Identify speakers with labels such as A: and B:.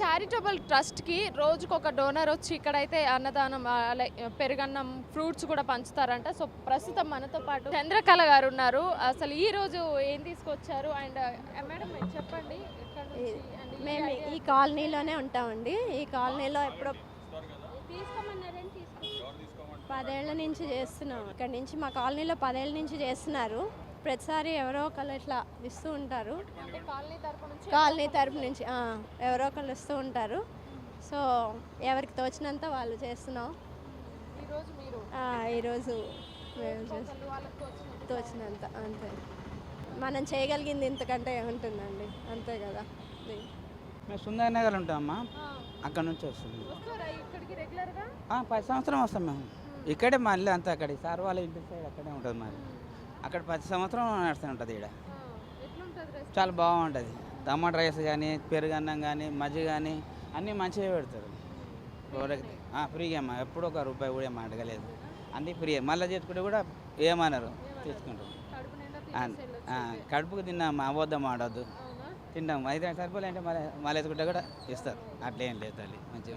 A: Charitable ట్రస్ట్కి రోజుకు ఒక donor వచ్చి ఇక్కడైతే అన్నదానం పెరుగన్నం ఫ్రూట్స్ కూడా పంచుతారంట. సో ప్రస్తుతం మనతో పాటు చంద్రకళ గారు ఉన్నారు. అసలు ఈ రోజు ఏం తీసుకొచ్చారు? అండ్ మేడం చెప్పండి.
B: మేము ఈ కాలనీలోనే ఉంటామండి. ఈ కాలనీలో ఎప్పుడో పదేళ్ళ నుంచి చేస్తున్నాం. ఇక్కడ నుంచి మా కాలనీలో పదేళ్ళ నుంచి చేస్తున్నారు. ప్రతిసారి ఎవరో ఒకళ్ళు ఇట్లా ఇస్తూ ఉంటారు.
A: కాలనీ తరపు నుంచి
B: కాలనీ తరపు నుంచి ఆ, ఎవరో ఒకళ్ళు ఇస్తూ ఉంటారు. సో ఎవరికి తోచినంత వాళ్ళు చేస్తున్నాం.
A: ఈ రోజు మీరు?
B: ఆ, ఈరోజు మేము
A: తోచినంత.
B: అంతే. మనం చేయగలిగింది ఇంతకంటే ఏముంటుందండి? అంతే కదా.
C: మేము సుందర నగర్ ఉంటామమ్మా. అక్కడ నుంచి వస్తుంది.
A: వస్తారా ఇక్కడికి రెగ్యులర్గా?
C: ఆ, పది సంవత్సరం వస్తాం మేము. ఇక్కడే మా ఇల్లు అంతా అక్కడే సార్ వాళ్ళ ఇంటి సైడ్ అక్కడే ఉంటుంది మరి. అక్కడ ప్రతి సంవత్సరం నడుస్తూ ఉంటుంది ఇక్కడ చాలా బాగుంటుంది. టమాటా రైస్ కానీ పెరుగన్నం కానీ మజ్జిగ కానీ అన్నీ మంచిగా పెడతారు. ఎవరికి? ఫ్రీగా అమ్మా. ఎప్పుడు ఒక రూపాయి కూడా ఏం అడగలేదు. అన్నీ ఫ్రీ మళ్ళీ చేసుకుంటే కూడా ఏమన్నారు తీసుకుంటాం
A: కడుపు నిండా
C: ఆ,
A: తినేసి
C: ఆ,
A: వెళ్ళొచ్చు.
C: కడుపుకు తిన్నాం అబద్ధం ఆడొద్దు. తింటాం. అయితే సరిపోలే అంటే మళ్ళీ మళ్ళీ కూడా ఇస్తారు. అట్లేం లేదు తల్లి. మంచిగా